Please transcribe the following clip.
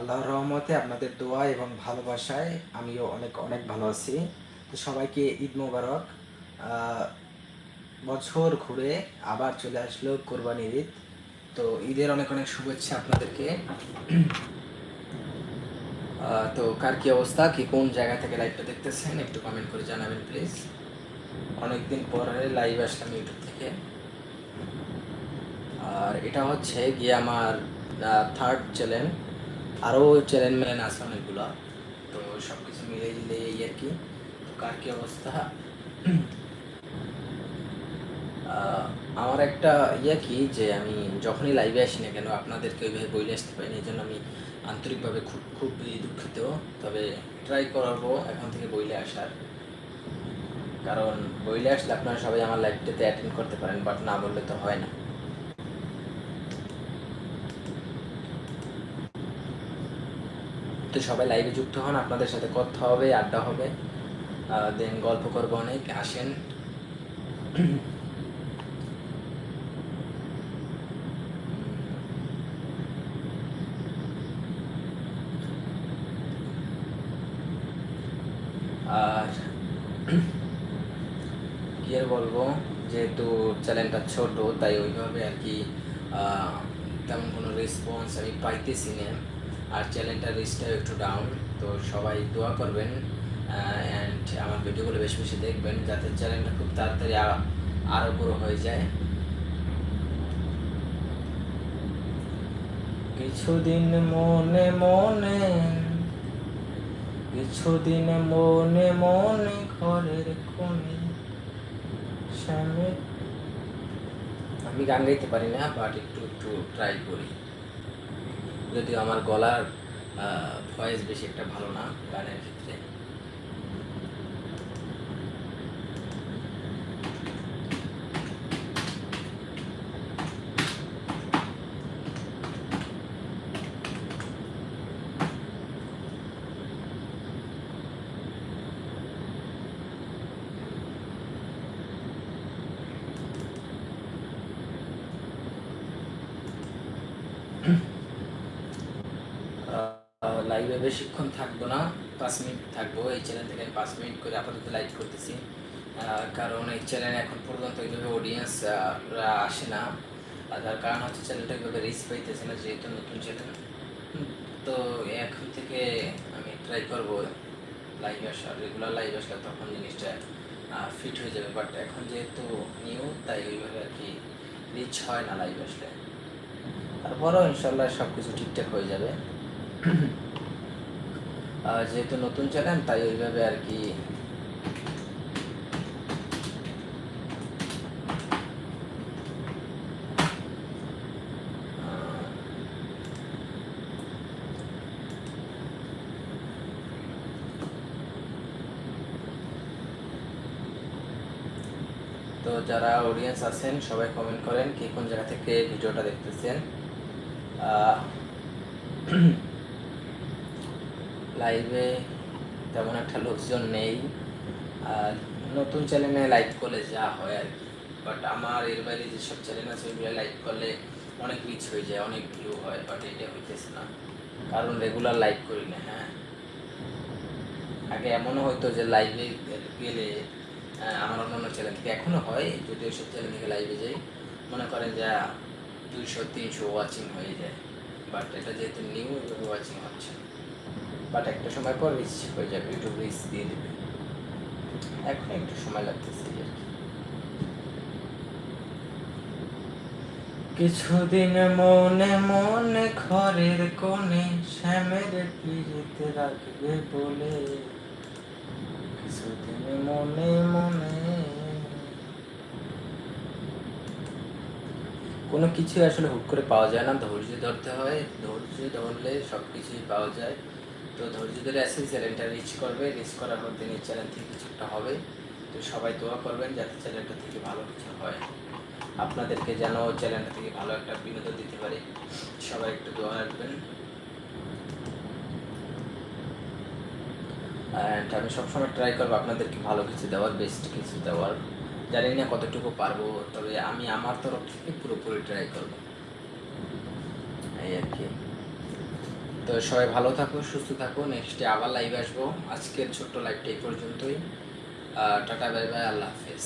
আল্লাহর রহমতে আপনাদের দোয়া এবং ভালোবাসায় আমিও অনেক অনেক ভালো আছি। তো সবাইকে ঈদ মোবারক। বছর ঘুরে আবার চলে আসলো কোরবানির ঈদ। তো ঈদের অনেক অনেক শুভেচ্ছা আপনাদেরকে। তো কার কি অবস্থা? কি কোন জায়গা থেকে লাইভটা দেখতেছেন? একটু কমেন্ট করে জানাবেন প্লিজ অনেকদিন পরে লাইভ আসলাম ইউটিউব থেকে। আর এটা হচ্ছে গিয়ে আমার থার্ড চ্যানেল আরও চ্যানেল ম্যান আছে অনেকগুলো। তো সব কিছু মিলে দিলে এই আর কি। তো কার কি অবস্থা? আমার একটা ইয়ে কি যে আমি যখনই লাইভে আসি না কেন, আপনাদেরকে ওইভাবে বইলে আসতে পারিনি এই জন্য আমি আন্তরিকভাবে খুব খুবই দুঃখিত। তবে ট্রাই করব এখন থেকে বইলে আসার। কারণ বইলে আসলে আপনারা সবাই আমার লাইভটাতে অ্যাটেন্ড করতে পারেন বাট না বললে তো হয় না। তো সবাই লাইভে যুক্ত হন, আপনাদের সাথে কথা হবে, আড্ডা হবে। দেন গল্প করব অনেক, আসেন। আর কি আর বলব, যেহেতু চ্যানেলটা ছোট, তাই ওইভাবে আর কি তেমন কোনো রেসপন্স আমি পাইতেছি না। আর চ্যানেলটার রিচটাও একটু ডাউন তো সবাই দোয়া করবেন অ্যান্ড আমার ভিডিওগুলো বেশি বেশি দেখবেন, যাতে চ্যানেলটা খুব তাড়াতাড়ি আ- আরও বড় হয়ে যায়। কিছুদিন মনে মনে, কিছুদিন মনে মনে ঘরের কোণে সামনে আমি গান গাইতে পারি না বাট একটু একটু ট্রাই করি। যদিও আমার গলার ভয়েস বেশি একটা ভালো না গানের ক্ষেত্রে। লাইভে বেশিক্ষণ থাকব না, পাঁচ মিনিট থাকব। এই চ্যানেল থেকে আমি পাঁচ মিনিট করে আপাতত লাইভ করতেছি। কারণ এই চ্যানেল এখন পর্যন্ত এইভাবে অডিয়েন্স আসে না। তার কারণ হচ্ছে চ্যানেলটা এইভাবে রিচ পাইতেছে না, যেহেতু নতুন চ্যানেল তো এখন থেকে আমি ট্রাই করব লাইভ আসার। রেগুলার লাইভ আসলে তখন জিনিসটা ফিট হয়ে যাবে। বাট এখন যেহেতু নিউ তাই ওইভাবে আর কি রিচ হয় না লাইভ আসলে। তারপরেও ইনশাল্লাহ সব কিছু ঠিকঠাক হয়ে যাবে। যেহেতু নতুন চ্যানেল, তাই ওইভাবে আর কি তো যারা অডিয়েন্স আছেন, সবাই কমেন্ট করেন কে কোন জায়গা থেকে ভিডিওটা দেখতেছেন। লাইভে তেমন একটা লোকজন নেই। আর নতুন চ্যানেলে লাইভ করলে যা হয় আর কি। বাট আমার এর বাইরে যেসব চ্যানেল আছে, ওইগুলো লাইভ করলে অনেক রিচ হয়ে যায়, অনেক ভিউ হয় বাট এটা হইতেছে না। কারণ রেগুলার লাইভ করি না হ্যাঁ। আগে এমনও হয়তো যে লাইভে গেলে আমার অন্য অন্য চ্যানেল থেকে এখনও হয়, যদি ওইসব চ্যানেল থেকে লাইভে যাই। মনে করেন যে দুইশো, তিনশো ওয়াচিং হয়ে যায়। বাট এটা যেহেতু নিউ ওয়াচিং হচ্ছে বাট একটা সময় পর রিচ হয়ে যাবে ইউটিউব রিচ দিয়ে দেবে। এখন একটু সময় লাগতেছে কিছুদিন মনে মনে ঘরের কোণে শ্যামের পিড়িতে রাখবে বলে। কিছুদিন মনে মনে কোনো কিছু আসলে হুট করে পাওয়া যায় না। ধৈর্য ধরতে হয়। ধৈর্য ধরলে সব কিছুই পাওয়া যায়। তো ধৈর্য ধরে আসলে চ্যানেলটা রিচ করবে রিচ করার মধ্যে এই চ্যানেল থেকে কিছু একটা হবে। তো সবাই দোয়া করবেন যাতে চ্যানেলটা থেকে ভালো কিছু হয়। আপনাদেরকে যেন চ্যানেলটা থেকে ভালো একটা বিনোদন দিতে পারি। সবাই একটু দোয়া রাখবেন। অ্যান্ড আমি সবসময় ট্রাই করব আপনাদেরকে ভালো কিছু দেওয়ার বেস্ট কিছু দেওয়ার। জানি না কতটুকু পারব, তবে আমি আমার তরফ থেকে পুরোপুরি ট্রাই করব। এই আর কি। তো সবাই ভালো থাকো, সুস্থ থাকো নেক্সটে আবার লাইভ আসব। আজকের ছোট্ট লাইভটা এই পর্যন্তই। টাটা বাই বাই আল্লাহ হাফেজ।